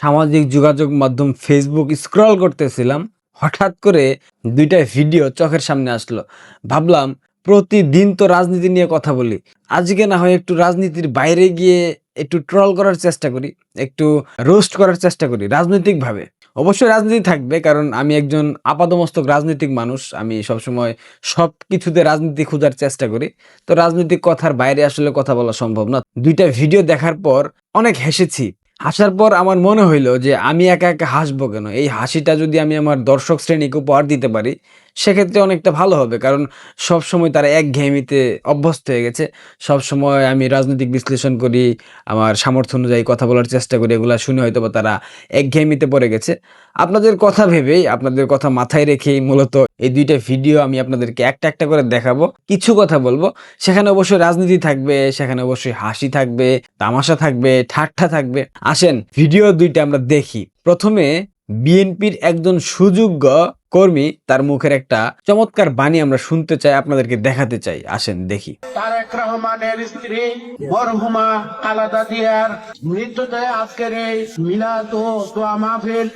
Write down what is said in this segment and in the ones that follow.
সামাজিক যোগাযোগ মাধ্যম ফেসবুক স্ক্রল করতেছিলাম, হঠাৎ করে দুইটা ভিডিও চোখের সামনে আসলো। ভাবলাম, প্রতিদিন তো রাজনীতি নিয়ে কথা বলি। আজকে না হয় একটু রাজনীতির বাইরে গিয়ে একটু ট্রল করার চেষ্টা করি, একটু রোস্ট করার চেষ্টা করি, রাজনৈতিকভাবে। অবশ্যই রাজনীতি থাকবে, কারণ আমি একজন আপাদমস্তক রাজনৈতিক মানুষ, আমি সবসময় সব কিছুতে রাজনীতি খোঁজার চেষ্টা করি। তো রাজনৈতিক কথার বাইরে আসলে কথা বলা সম্ভব না। দুইটা ভিডিও দেখার পর অনেক হেসেছি। হাসার পর আমার মনে হইল যে আমি একা একা হাসবো কেন? এই হাসিটা যদি আমি আমার দর্শক শ্রেণীকে উপহার দিতে পারি সেক্ষেত্রে অনেকটা ভালো হবে। কারণ সব সময় তারা এক ঘেমিতে অভ্যস্ত হয়ে গেছে। সব সময় আমি রাজনৈতিক বিশ্লেষণ করি, আমার সামর্থ্য অনুযায়ী কথা বলার চেষ্টা করি, এগুলা শুনে হয়তো বা তারা এক ঘেমিতে পড়ে গেছে। আপনাদের কথা ভেবেই, আপনাদের কথা মাথায় রেখেই মূলত এই দুইটা ভিডিও আমি আপনাদেরকে একটা একটা করে দেখাবো। কিছু কথা বলব। সেখানে অবশ্যই রাজনীতি থাকবে, সেখানে অবশ্যই হাসি থাকবে, তামাশা থাকবে, ঠাট্টা থাকবে। আসেন, ভিডিও দুইটা আমরা দেখি। প্রথমে, বিএনপির একজন সুযোগ্য কর্মী তার মুখের একটা চমৎকার বাণী আমরা শুনতে চাই আপনাদেরকে দেখাতে চাই। আসেন দেখি। তারেক রহমানের স্ত্রী মরহুমা আলাদা দিয়ার মৃত্যুতে আজকের এই মিলাদ ও দোয়া মাহফিল।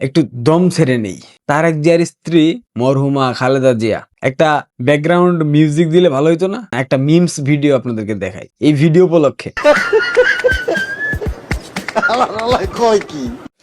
একটু দম ছেড়ে নেই। তারেক জিয়ার স্ত্রী মরহুমা খালেদা জিয়া। একটা ব্যাকগ্রাউন্ড মিউজিক দিলে ভালো হইতো না? একটা মিমস ভিডিও আপনাদেরকে দেখাই। এই ভিডিও উপলক্ষে।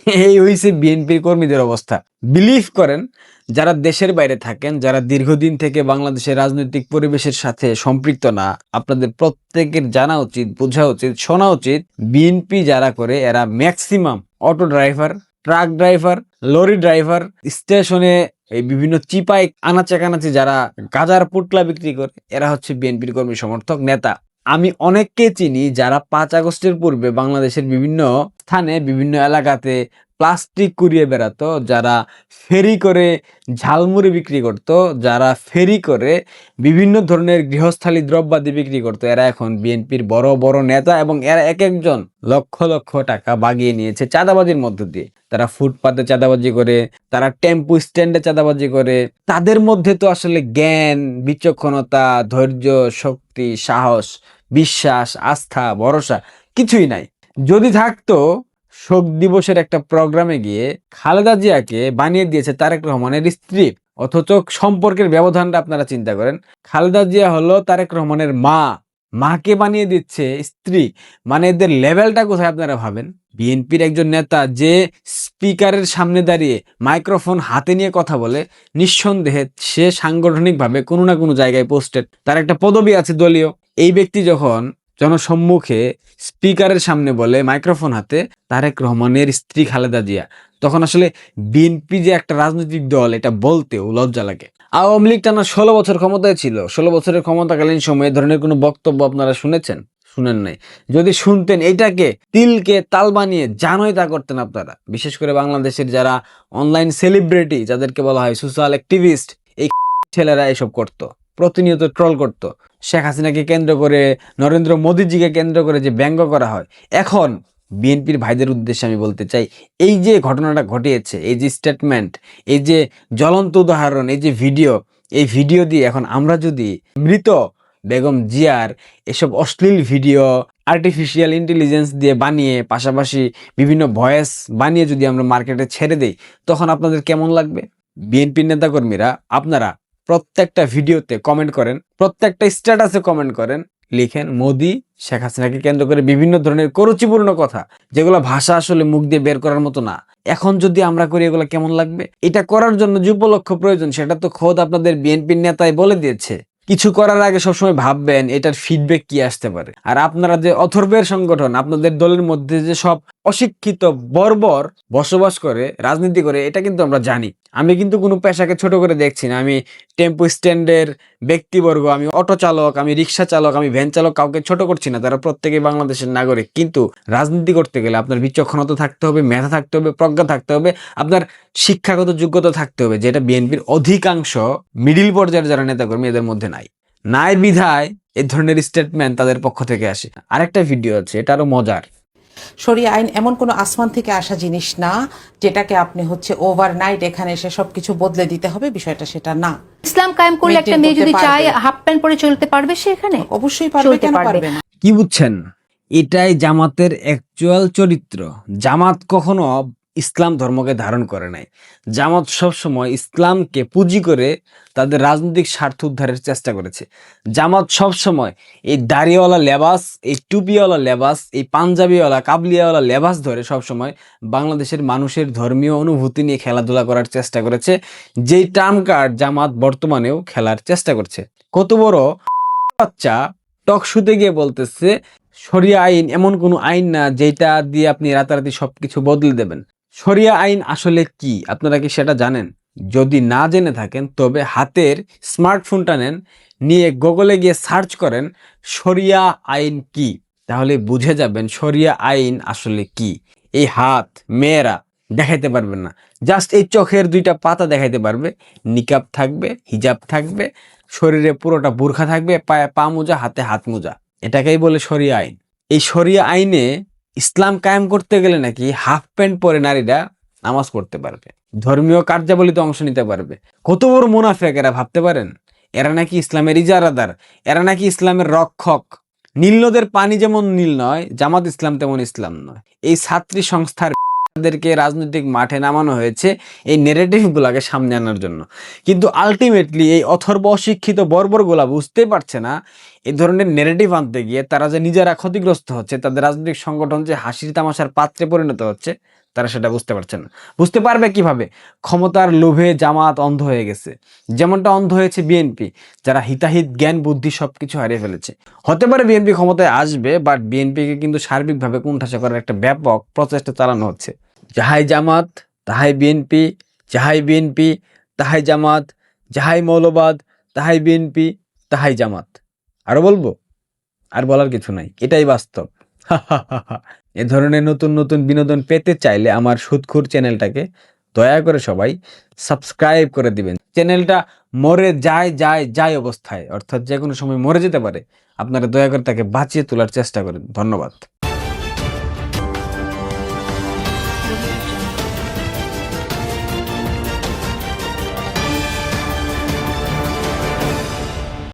এই হইছে বিএনপির কর্মীদের অবস্থা। বিলিভ করেন, যারা দেশের বাইরে থাকেন, যারা দীর্ঘদিন থেকে বাংলাদেশের রাজনৈতিক পরিবেশের সাথে সম্পৃক্ত না, আপনাদের প্রত্যেকের জানা উচিত, বোঝা উচিত, শোনা উচিত, বিএনপি যারা করে, এরা maximum auto driver truck driver lorry driver স্টেশনে এই বিভিন্ন চিপাই আনাচে কানাচে যারা গাজার পুটলা বিক্রি করে, এরা হচ্ছে বিএনপির কর্মী সমর্থক নেতা। আমি অনেককে চিনি যারা পাঁচ আগস্টের পূর্বে বাংলাদেশের বিভিন্ন স্থানে, বিভিন্ন এলাকাতে প্লাস্টিক কুড়িয়ে বেড়াতো, যারা ফেরি করে ঝালমুড়ি বিক্রি করত, যারা ফেরি করে বিভিন্ন ধরনের গৃহস্থালী দ্রব্যাদি বিক্রি করতো। এরা এখন বিএনপির বড় বড় নেতা এবং এরা এক একজন লক্ষ লক্ষ টাকা বাগিয়ে নিয়েছে চাঁদাবাজির মধ্য দিয়ে। তারা ফুটপাতে চাঁদাবাজি করে, তারা টেম্পু স্ট্যান্ডে চাঁদাবাজি করে। তাদের মধ্যে তো আসলে জ্ঞান, বিচক্ষণতা, ধৈর্য, শক্তি, সাহস বিশ্বাস, আস্থা, ভরসা কিছুই নাই। যদি থাকতো, শোক দিবসের একটা প্রোগ্রামে গিয়ে খালেদা জিয়াকে বানিয়ে দিয়েছে তারেক রহমানের স্ত্রী। অথচ সম্পর্কের ব্যবধানটা আপনারা চিন্তা করেন, খালেদা জিয়া হলো তারেক রহমানের মা। মাকে বানিয়ে দিচ্ছে স্ত্রী। মানে এদের লেভেলটা কোথায় আপনারা ভাবেন? বিএনপির একজন নেতা যে স্পিকারের সামনে দাঁড়িয়ে মাইক্রোফোন হাতে নিয়ে কথা বলে, নিঃসন্দেহে সে সাংগঠনিকভাবে কোনো না কোনো জায়গায় পোস্টেড তার একটা পদবি আছে দলীয়। এই ব্যক্তি যখন জনসম্মুখে স্পিকারের সামনে বলে মাইক্রোফোন হাতে, তারেক রহমানের স্ত্রী খালেদা জিয়া, তখন আসলে বিএনপি যে একটা রাজনৈতিক দল, এটা বলতেও লজ্জা লাগে। আওয়ামী লীগ টানা ষোলো বছর ক্ষমতায় ছিল। ষোলো বছরের ক্ষমতাকালীন সময়ে ধরনের কোনো বক্তব্য আপনারা শুনেছেন? শুনেন নাই। যদি শুনতেন এটাকে, তিলকে তাল বানিয়ে জানোই তা করতেন আপনারা। বিশেষ করে বাংলাদেশের যারা অনলাইন সেলিব্রিটি যাদেরকে বলা হয় সোশ্যাল অ্যাক্টিভিস্ট এই ছেলেরা এসব করত, প্রতিনিয়ত ট্রল করত। শেখ হাসিনাকে কেন্দ্র করে, নরেন্দ্র মোদীজিকে কেন্দ্র করে যে ব্যঙ্গ করা হয়। এখন বিএনপির ভাইদের উদ্দেশ্যে আমি বলতে চাই, এই যে ঘটনাটা ঘটিয়েছে, এই যে স্টেটমেন্ট এই যে জ্বলন্ত উদাহরণ, এই যে ভিডিও এই ভিডিও দিয়ে এখন আমরা যদি মৃত বেগম জিয়ার এসব অশ্লীল ভিডিও আর্টিফিশিয়াল ইন্টেলিজেন্স দিয়ে বানিয়ে, পাশাপাশি বিভিন্ন ভয়েস বানিয়ে যদি আমরা মার্কেটে ছেড়ে দেই, তখন আপনাদের কেমন লাগবে? বিএনপির নেতাকর্মীরা, আপনারা প্রত্যেকটা ভিডিওতে কমেন্ট করেন, প্রত্যেকটা স্ট্যাটাসে কমেন্ট করেন লিখেন মোদি, শেখ হাসিনাকে কেন্দ্র করে বিভিন্ন ধরনের করুচিপূর্ণ কথা, যেগুলো ভাষা আসলে মুখ দিয়ে বের করার মতো না। এখন যদি আমরা করি, এগুলো কেমন লাগবে? এটা করার জন্য যে উপলক্ষ প্রয়োজন, সেটা তো খোদ আপনাদের বিএনপির নেতাই বলে দিয়েছে। কিছু করার আগে সবসময় ভাববেন, এটার ফিডব্যাক কি আসতে পারে? আর আপনারা যে অথর্বের সংগঠন, আপনাদের দলের মধ্যে যে সব অশিক্ষিত বর্বর বসবাস করে, রাজনীতি করে, এটা কিন্তু আমরা জানি। আমি কিন্তু কোনো পেশাকে ছোট করে দেখছি না। আমি টেম্পো স্ট্যান্ডের ব্যক্তিবর্গ, আমি অটো চালক, আমি রিক্সা চালক, আমি ভ্যান চালক কাউকে ছোট করছি না, তারা প্রত্যেকেই বাংলাদেশের নাগরিক। কিন্তু রাজনীতি করতে গেলে আপনার বিচক্ষণতা থাকতে হবে, মেধা থাকতে হবে, প্রজ্ঞা থাকতে হবে, আপনার শিক্ষাগত যোগ্যতা থাকতে হবে, যেটা বিএনপির অধিকাংশ মিডিল পর্যায়ের যারা নেতাকর্মী এদের মধ্যে নাই। নাই বিধায় এ ধরনের স্টেটমেন্ট তাদের পক্ষ থেকে আসে। আরেকটা ভিডিও আছে, এটা আরও মজার। শরিয়া আইন এমন কোনো আসমান থেকে আসা জিনিস না যেটাকে আপনি হচ্ছে ওভারনাইট এখানে এসে সবকিছু বদলে দিতে হবে বিষয়টা সেটা না। ইসলাম কায়েম করলে একটা মেয়ে যদি চায় হাফ প্যান্ট পরে চলতে পারবে সে এখানে? অবশ্যই পারবে কেন পারবে। পারবে না? কি বুঝছেন? এটাই জামাতের অ্যাকচুয়াল চরিত্র। জামাত কখনো ইসলাম ধর্মকে ধারণ করে নাই। জামাত সবসময় ইসলামকে পুঁজি করে তাদের রাজনৈতিক স্বার্থ উদ্ধারের চেষ্টা করেছে। জামাত সবসময় এই দাড়িওয়ালা লেবাস, এই টুপিওয়ালা লেবাস, এই পাঞ্জাবিওয়ালা কাবলিয়াওয়ালা লেবাস ধরে সবসময় বাংলাদেশের মানুষের ধর্মীয় অনুভূতি নিয়ে খেলাধুলা করার চেষ্টা করেছে, যেই টার্ম কার্ড জামাত বর্তমানেও খেলার চেষ্টা করছে। কত বড় বাচ্চা টক শুতে গিয়ে বলতেছে শরিয়া আইন এমন কোনো আইন না যেটা দিয়ে আপনি রাতারাতি সব কিছু বদলে দেবেন। শরিয়া আইন আসলে কি? আপনারা কি সেটা জানেন? যদি না জেনে থাকেন, তবে হাতের স্মার্টফোনটা নেন, নিয়ে গুগলে গিয়ে সার্চ করেন, শরিয়া আইন কি? তাহলে বুঝে যাবেন শরিয়া আইন আসলে কি। এই হাত, মেয়েরা দেখাইতে পারবেন না। জাস্ট এই চোখের দুইটা পাতা দেখাইতে পারবে। নিকাব থাকবে, হিজাব থাকবে, শরীরে পুরোটা বুরখা থাকবে, পায়ে পা মোজা, হাতে হাত মোজা। এটাকেই বলে শরিয়া আইন। এই শরিয়া আইনে ইসলাম কায়েম করতে গেলে নাকি হাফ প্যান্ট পরে নারীরা নামাজ পড়তে পারবে, ধর্মীয় কার্যাবলীতে অংশ নিতে পারবে। কত বড় মুনাফেক এরা ভাবতে পারেন? এরা নাকি ইসলামের ইজারাদার, এরা নাকি ইসলামের রক্ষক। নীল নদের পানি যেমন নীল নয়, জামাত ইসলাম তেমন ইসলাম নয়। এই ছাত্রী সংস্থার তাদেরকে রাজনৈতিক মাঠে নামানো হয়েছে এই নেরেটিভ গুলাকে সামনে আনার জন্য। কিন্তু আলটিমেটলি এই অথর্ব অশিক্ষিত বর্বরগুলা বুঝতে পারছে না এই ধরনের নেরেটিভ আনতে গিয়ে তারা যে নিজেরা ক্ষতিগ্রস্ত হচ্ছে, তাদের রাজনৈতিক সংগঠন যে হাসির তামাশার পাত্রে পরিণত হচ্ছে, তারা সেটা বুঝতে পারছে না। বুঝতে পারবে কীভাবে? ক্ষমতার লোভে জামাত অন্ধ হয়ে গেছে। যেমনটা অন্ধ হয়েছে বিএনপি যারা হিতাহিত জ্ঞান, বুদ্ধি সবকিছু হারিয়ে ফেলেছে। হতে পারে বিএনপি ক্ষমতায় আসবে বাট বিএনপিকে কিন্তু সার্বিকভাবে কুণ্ঠাসা করার একটা ব্যাপক প্রচেষ্টা চালানো হচ্ছে। যাহাই জামাত, তাহাই বিএনপি যাহাই বিএনপি তাহাই জামাত, যাহাই মৌলবাদ, তাহাই বিএনপি তাহাই জামাত। আরও বলব? আর বলার কিছু নাই, এটাই বাস্তব। এ ধরনের নতুন নতুন বিনোদন পেতে চাইলে আমার সুদখুর চ্যানেলটাকে দয়া করে সবাই সাবস্ক্রাইব করে দিবেন। চ্যানেলটা মরে যায় যায় যায় অবস্থায়, অর্থাৎ যে কোনো সময় মরে যেতে পারে। আপনারা দয়া করে তাকে বাঁচিয়ে তোলার চেষ্টা করেন। ধন্যবাদ।